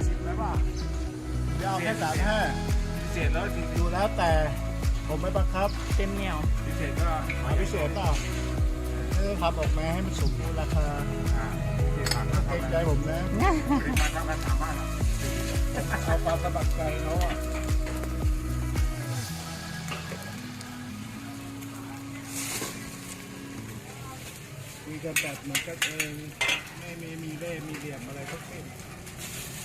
ครับสี่สิบแล้วป่ะเดี๋ยวเอาแค่สามห้าพิเศษแล้วจริงดูแล้วแต่ผมไม่บังคับเต็มเหนียวๆพิเศษก็หาพิเศษเปล่าเออทำออกมาให้มันสมบูรณ์ราคาอ่าพิเศษผ่านก็เกรทำงไปใจผมนะปริมาณเท่ากันสามารถเอาความสมัครใจเขาอะคุยกันแบบเหมือนกันเองไม่มีมีเล่ห์มีเหลี่ยมอะไรทั้งสิ้น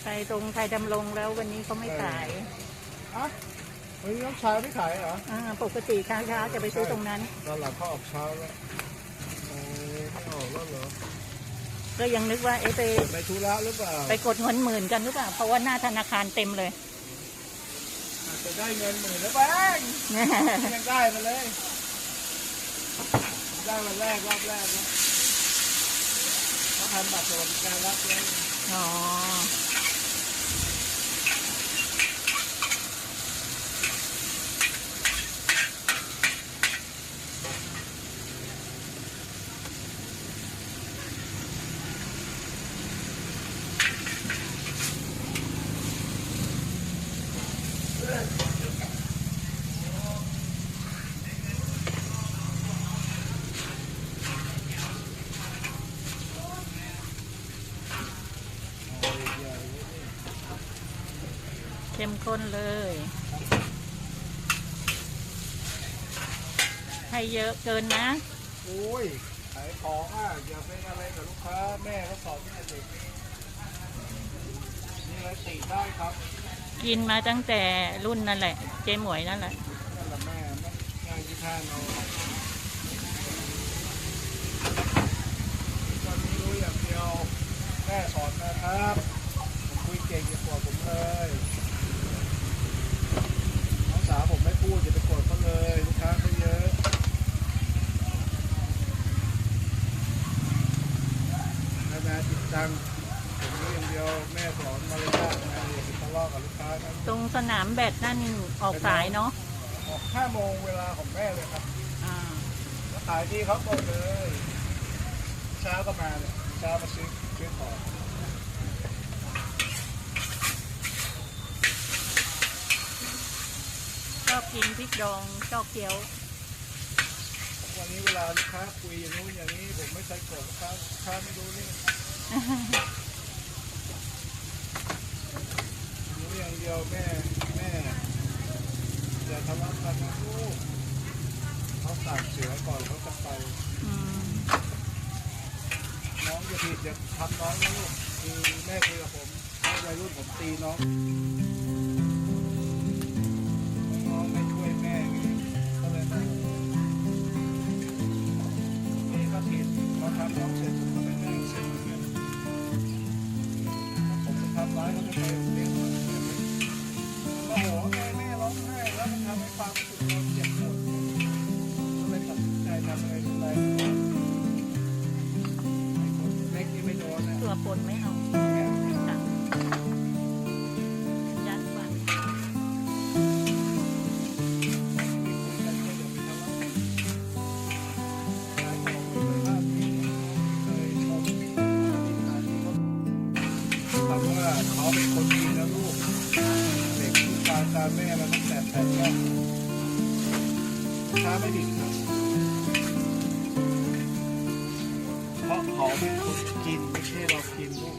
ไปตรงไทยดำรงแล้ววันนี้เขาไม่ขายอะวันนี้น้องชายไม่ขายเหรออ่าปกติเช้าเช้าๆจะไปซื้อตรงนั้นตอนหลังเขาออกเช้าแล้วโอ้ไม่ออกแล้วเหรอก็ยังนึกว่าเอ๊ะไปไปธุระหรือเปล่าไปกดเงินหมื่นกันหรือเปล่าเพราะว่าหน้าธนาคารเต็มเลยอาจจะได้เงินหมื่นแล้วแบงยังได้มาเลย ได้วันแรกรอบแรกแล้วเขาทำบัตรสวัสดิการรับแล้วอ๋อ มข้นเลย ให้เยอะเกินนะ โอ้ยขายของอะอย่าเป็นอะไรกับลูกค้าแม่เขาสอนแม่เด็กนี่อะไรติได้ครับกินมาตั้งแต่รุ่นนั่นแหละ เจ๊หมวยนั่นแหละนั่นแหละแม่ไม่ง่ายที่ท่านเอาตอนนี้รู้อย่างเดียวแม่สอนนะครับผมคุยเก่งอย่าโกรธผมเลยน้องสาวผมไม่พูดอย่าไปโกรธเขาเลยลูกค้าเขาเยอะนานาจิ ตตังผมรู้อย่างเดียวแม่สอนมารยาทนะอย่าไปทะเลาะกับลูกค้านะตรงสนามแบดนั่นออกสายเนาะออกห้าโมงเวลาของแม่เลยครับอ่าแล้วขายที่เขาหมดเลย เช้าก็มาเนี่ยเช้ามาซื้อซื้อของชอบกินพริกดองชอบเกี๊ยววันนี้ เวลาลูกค้าคุยอย่างนู้นอย่างนี้ผมไม่ใช่โกรธลูกค้าลูกค้าไม่รู้นี่รู้อย่างเดียวแม่แม่อย่าทะเลาะกันนะลูกเขาสั่งเสือก่อนเขาจะไปน้องอย่าผิดอย่าทำน้องนะลูกคือแม่คุยกับผมน้องวัยรุ่นผมตีน้องน้องไม่ ครับน้องเสร็จผมก็ไปนั่งซื้อเงินผมจะทำร้ายเขาจะไปเลี้ยงมันโอ้โหแม่แม่ร้องไห้แล้วมันทำให้ความรู้สึกเราเจ็บปวดก็เลยตัดสินใจทำอะไรดูแลไอ้คนเล็กนี่ไม่โดนนะตัวปนไม่เอา แม่มาตั้งแต่แต่แรกช้าไม่ดิบครับเพราะเขาเป็นคนกินไม่ใช่เรากินลูก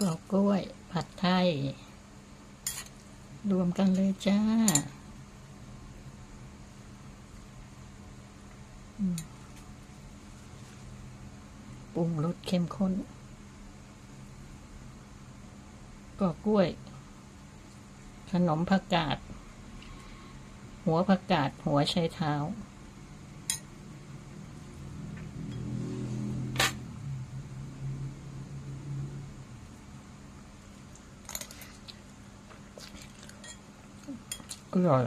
ปอกกล้วย ผัดไทย รวมกันเลยจ้าปรุงรสเข้มข้นปอกกล้วย ขนมผักกาด หัวผักกาด หัวไชเท้า อร่อย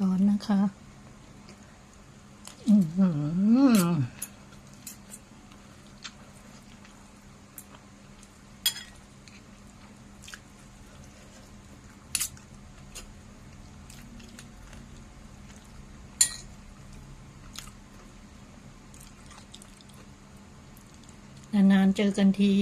ร้อนนะคะ อือหือ นานๆเจอกันที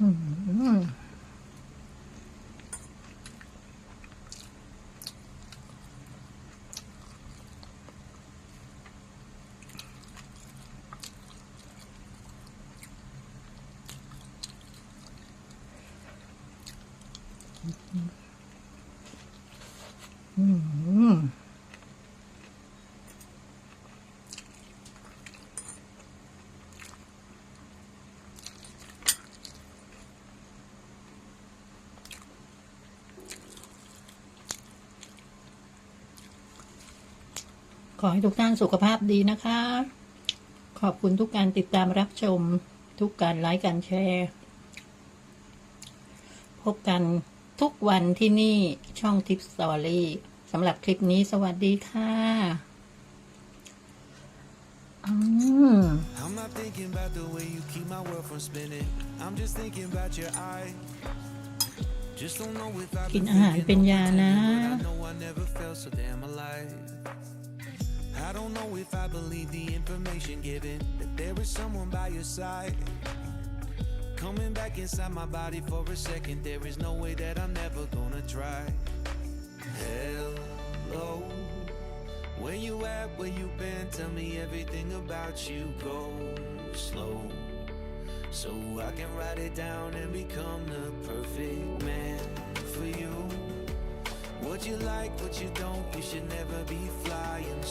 อืมอื ขอให้ทุกท่านสุขภาพดีนะคะ ขอบคุณทุกการติดตามรับชม ทุกการไลค์การแชร์ พบกัน ทุกวันที่นี่ช่องทิปสตอรี่สำหรับคลิปนี้สวัสดีค่ะอืม I'm not thinking about the way you keep my world from spinning. I'm just thinking about your eye. Just don't know if I've กินอาหารเป็นยานะ pretending, but I know I never felt so damn alive. I don't know if I believe the information given that there is someone by your side. Coming back inside my body for a second, there is no way that I'm never gonna try. Hello, where you at? Where you been? Tell me everything about you. Go slow, so I can write it down and become the perfect man for you. What you like, what you don't, you should never be flying